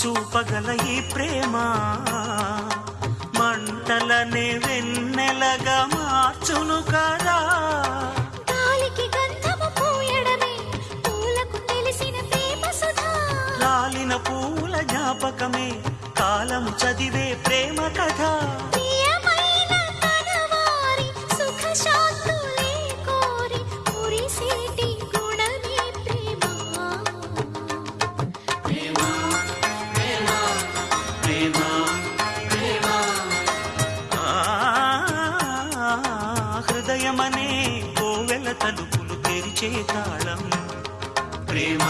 చూపగల ఈ ప్రేమ. మంటలనే వెన్నెలగా మార్చును కదా. రాలిన పూల జ్ఞాపకమే కాలము చదివే ప్రేమ కథ. ప్రియమైన కనవారి సుఖ హృదయమనే కోవెల తలుపులు తెరిచే తాళం ప్రేమ